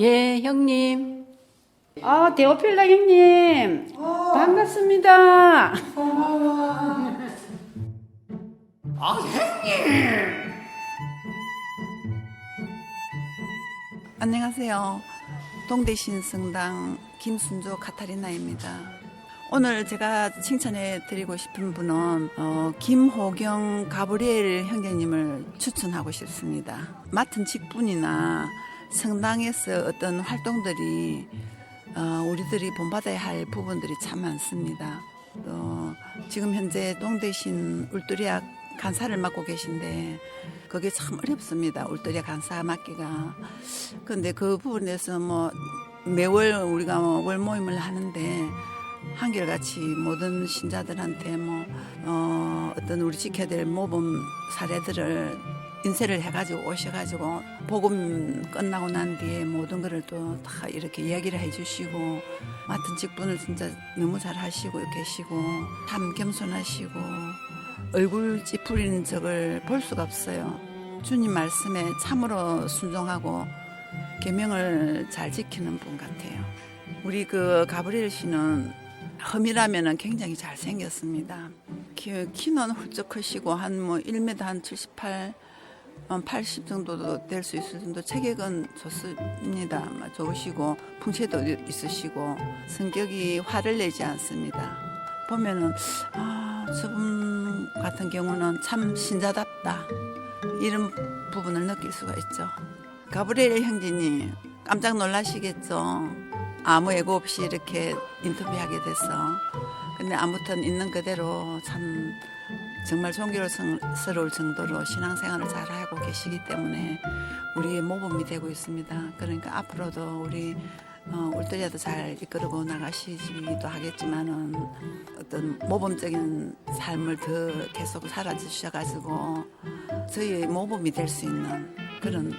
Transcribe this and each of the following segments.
예, 형님. 아, 데오필라 형님. 반갑습니다. 아, 형님! 안녕하세요. 동대신 성당 김순조 카타리나입니다. 오늘 제가 칭찬해 드리고 싶은 분은 어, 김호경 가브리엘 형제님을 추천하고 싶습니다. 맡은 직분이나 성당에서 어떤 활동들이 어, 우리들이 본받아야 할 부분들이 참 많습니다. 또 지금 현재 동대신 울두리학 간사를 맡고 계신데 그게 참 어렵습니다. 울두리학 간사 맡기가. 근데 그 부분에서 뭐 매월 우리가 뭐 월 모임을 하는데 한결같이 모든 신자들한테 뭐 어, 어떤 우리 지켜야 될 모범 사례들을 인쇄를 해가지고 오셔가지고 복음 끝나고 난 뒤에 모든 거를 또다 이렇게 이야기를 해주시고 맡은 직분을 진짜 너무 잘 하시고 계시고 참 겸손하시고 얼굴 찌푸리는 적을 볼 수가 없어요. 주님 말씀에 참으로 순종하고 계명을 잘 지키는 분 같아요. 우리 그 가브리엘 씨는 험이라면은 굉장히 잘 생겼습니다. 키, 키는 훌쩍 크시고 한 뭐 1m 한 78, 한 80 정도도 될 수 있을 정도 체격은 좋습니다. 좋으시고 풍채도 있으시고 성격이 화를 내지 않습니다. 보면은 아 저분 같은 경우는 참 신자답다 이런 부분을 느낄 수가 있죠. 가브리엘 형제님 깜짝 놀라시겠죠. 아무 예고 없이 이렇게 인터뷰하게 돼서 근데 아무튼 있는 그대로 참 정말 존경스러울 정도로 신앙생활을 잘하고 계시기 때문에 우리의 모범이 되고 있습니다. 그러니까 앞으로도 우리 어, 울더리아도 잘 이끌고 나가시기도 하겠지만은 어떤 모범적인 삶을 더 계속 살아주셔가지고 저희의 모범이 될 수 있는 그런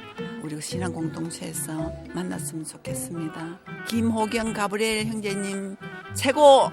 우리 신앙 공동체에서 만났으면 좋겠습니다. 김호경 가브리엘 형제님 최고!